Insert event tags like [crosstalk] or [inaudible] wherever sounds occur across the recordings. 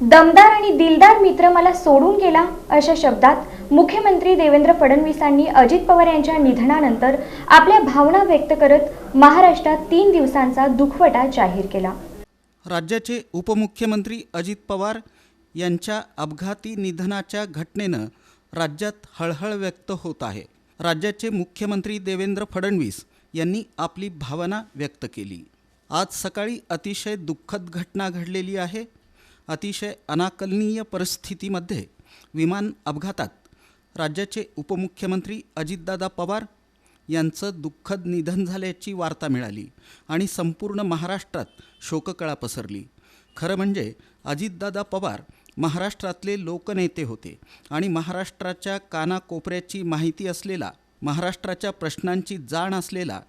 दमदार आणि दिलदार मित्र मला सोडून गेला अशा शब्दात मुख्यमंत्री देवेंद्र फडणवीसांनी अजित पवार यांच्या निधनानंतर आपल्या भावना व्यक्त करत महाराष्ट्रात तीन दिवसांचा दुखवटा जाहीर केला. राज्याचे उपमुख्यमंत्री अजित पवार यांच्या अपघाती निधनाच्या घटनेनं राज्यात हळहळ व्यक्त होत आहे. राज्याचे मुख्यमंत्री देवेंद्र फडणवीस यांनी आपली भावना व्यक्त केली. आज सकाळी अतिशय दुःखद घटना घडलेली आहे. अतिशय अनाकलनीय परिस्थितीमध्ये विमान अपघातात राज्याचे उपमुख्यमंत्री अजितदादा पवार यांचं दुःखद निधन झाल्याची वार्ता मिळाली आणि संपूर्ण महाराष्ट्रात शोककळा पसरली. खरं म्हणजे अजितदादा पवार महाराष्ट्रातले लोकनेते होते आणि महाराष्ट्राच्या कानाकोपऱ्याची माहिती असलेला महाराष्ट्राच्या प्रश्नांची जाण असलेला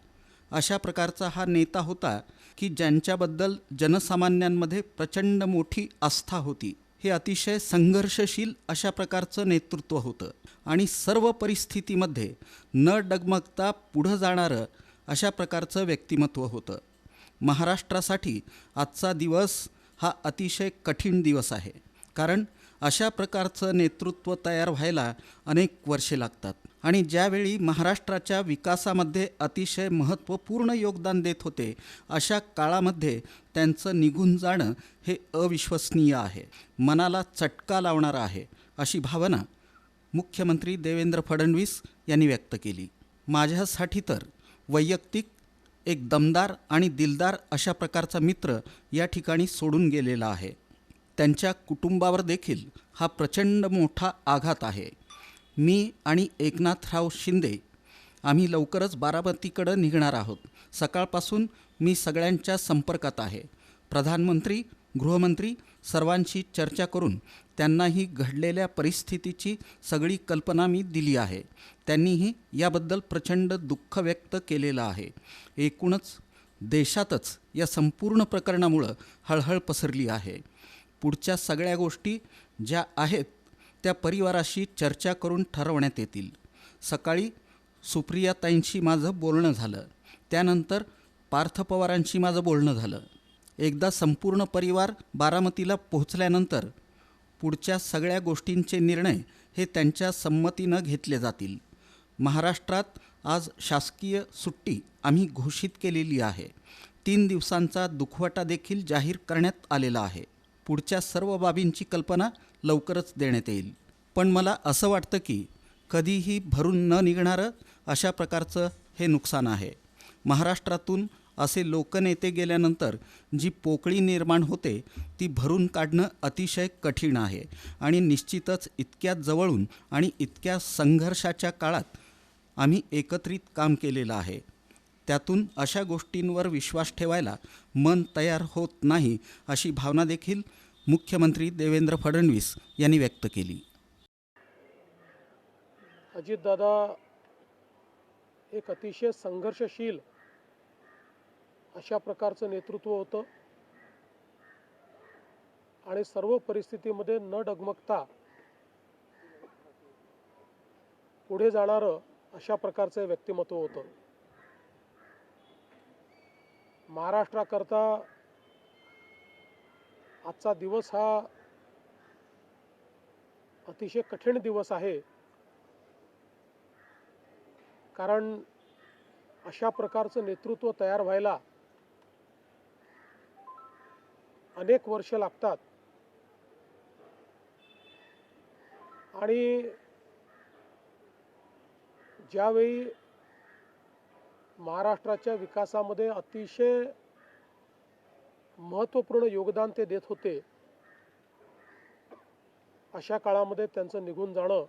अशा प्रकारचा हा नेता होता की ज्यांच्याबद्दल जनसामान्यांमध्ये प्रचंड मोठी आस्था होती. हे अतिशय संघर्षशील अशा प्रकारचं नेतृत्व होतं. आणि सर्व परिस्थितीमध्ये न डगमगता पुढं जाणारं अशा प्रकारचं व्यक्तिमत्व होतं. महाराष्ट्रासाठी आजचा दिवस हा अतिशय कठीण दिवस आहे. कारण अशा प्रकारचं नेतृत्व तयार व्हायला अनेक वर्षे लागतात. आणि ज्यावेळी महाराष्ट्राच्या विकासामध्ये अतिशय महत्त्वपूर्ण योगदान देत होते अशा काळामध्ये त्यांचं निघून जाणं हे अविश्वसनीय आहे. मनाला चटका लावणारं आहे अशी भावना मुख्यमंत्री देवेंद्र फडणवीस यांनी व्यक्त केली. माझ्यासाठी तर वैयक्तिक एक दमदार आणि दिलदार अशा प्रकारचा मित्र या ठिकाणी सोडून गेलेला आहे. त्यांच्या कुटुंबावर देखील हा प्रचंड मोठा आघात आहे. मी आणि एकनाथराव शिंदे आम्ही लवकरच बारामतीकडं निघणार आहोत. सकाळपासून मी सगळ्यांच्या संपर्कात आहे. प्रधानमंत्री गृहमंत्री सर्वांशी चर्चा करून त्यांनाही घडलेल्या परिस्थितीची सगळी कल्पना मी दिली आहे. त्यांनीही याबद्दल प्रचंड दुःख व्यक्त केलेलं आहे. एकूणच देशातच या संपूर्ण प्रकरणामुळं हळहळ पसरली आहे. पुढच्या सगळ्या गोष्टी ज्या आहेत त्या परिवाराशी चर्चा करून ठरवण्यात येतील. सकाळी सुप्रियाताईंशी माझं बोलणं झालं. त्यानंतर पार्थ पवारांशी माझं बोलणं झालं. एकदा संपूर्ण परिवार बारामतीला पोहोचल्यानंतर पुढच्या सगळ्या गोष्टींचे निर्णय हे त्यांच्या संमतीनं घेतले जातील. महाराष्ट्रात आज शासकीय सुट्टी आम्ही घोषित केलेली आहे. तीन दिवसांचा दुखवटा देखील जाहीर करण्यात आलेला आहे. पुढच्या सर्व बाबींची कल्पना लवकरच देण्यात येईल. पण मला असं वाटतं की कधीही भरून न निघणारं अशा प्रकारचं हे नुकसान आहे. महाराष्ट्रातून असे लोकनेते गेल्यानंतर जी पोकळी निर्माण होते ती भरून काढणं अतिशय कठीण आहे आणि निश्चितच इतक्या जवळून आणि इतक्या संघर्षाच्या काळात आम्ही एकत्रित काम केलेलं आहे. त्यातून अशा गोष्टींवर विश्वास ठेवायला मन तयार होत नाही अशी भावना देखील मुख्यमंत्री देवेंद्र फडणवीस यांनी व्यक्त केली. अजितदादा एक अतिशय संघर्षशील अशा प्रकारचं नेतृत्व होतं आणि सर्व परिस्थितीमध्ये न डगमगता पुढे जाणारं अशा प्रकारचं व्यक्तिमत्व होतं. महाराष्ट्राकरता आजचा दिवस हा अतिशय कठीण दिवस आहे. कारण अशा प्रकारचं नेतृत्व तयार व्हायला अनेक वर्ष लागतात. आणि ज्यावेळी महाराष्ट्राच्या विकासामध्ये अतिशय महत्त्वपूर्ण योगदान ते देत होते. अशा काळामध्ये त्यांचं निघून जाणं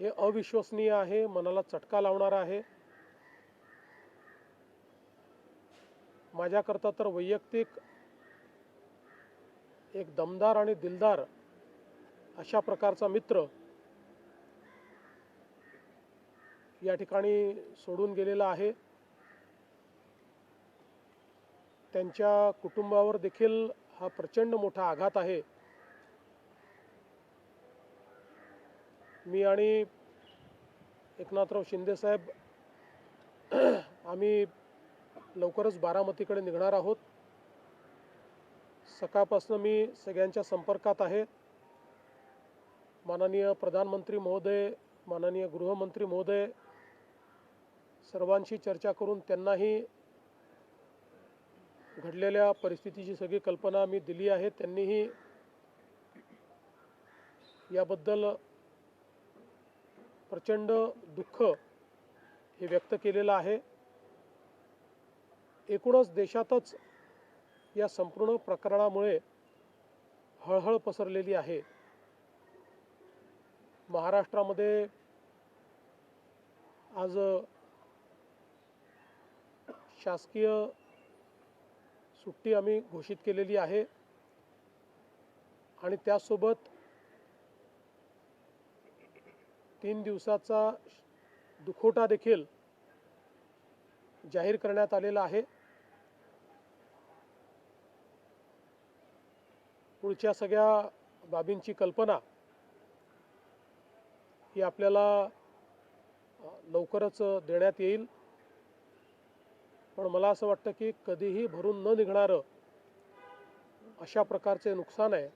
हे अविश्वसनीय आहे. मनाला चटका लावणार आहे. माझ्याकरता तर वैयक्तिक एक दमदार आणि दिलदार अशा प्रकारचा मित्र या ठिकाणी सोडून गेलेला आहे. त्यांच्या कुटुंबावर देखील हा प्रचंड मोठा आघात आहे. मी आणि एकनाथराव शिंदेसाहेब [clears throat] आम्ही लवकरच बारामतीकडे निघणार आहोत. सकाळपासून मी सगळ्यांच्या संपर्कात आहे. माननीय प्रधानमंत्री महोदय माननीय गृहमंत्री महोदय सर्वांशी चर्चा करून त्यांनाही घडलेल्या परिस्थितीची सगळी कल्पना मी दिली आहे. त्यांनीही याबद्दल प्रचंड दुःख हे व्यक्त केलेलं आहे. एकूणच देशातच या संपूर्ण प्रकरणामुळे हळहळ पसरलेली आहे. महाराष्ट्रामध्ये आज शासकीय सुट्टी आम्ही घोषित केलेली आहे. आणि त्यासोबत तीन दिवसाचा दुखोटा देखील जाहीर करण्यात आलेला आहे. पुढच्या सगळ्या बाबींची कल्पना ही आपल्याला लवकरच देण्यात येईल. पण मला असं वाटतं की कधीही भरून न निघणारं अशा प्रकारचे नुकसान आहे.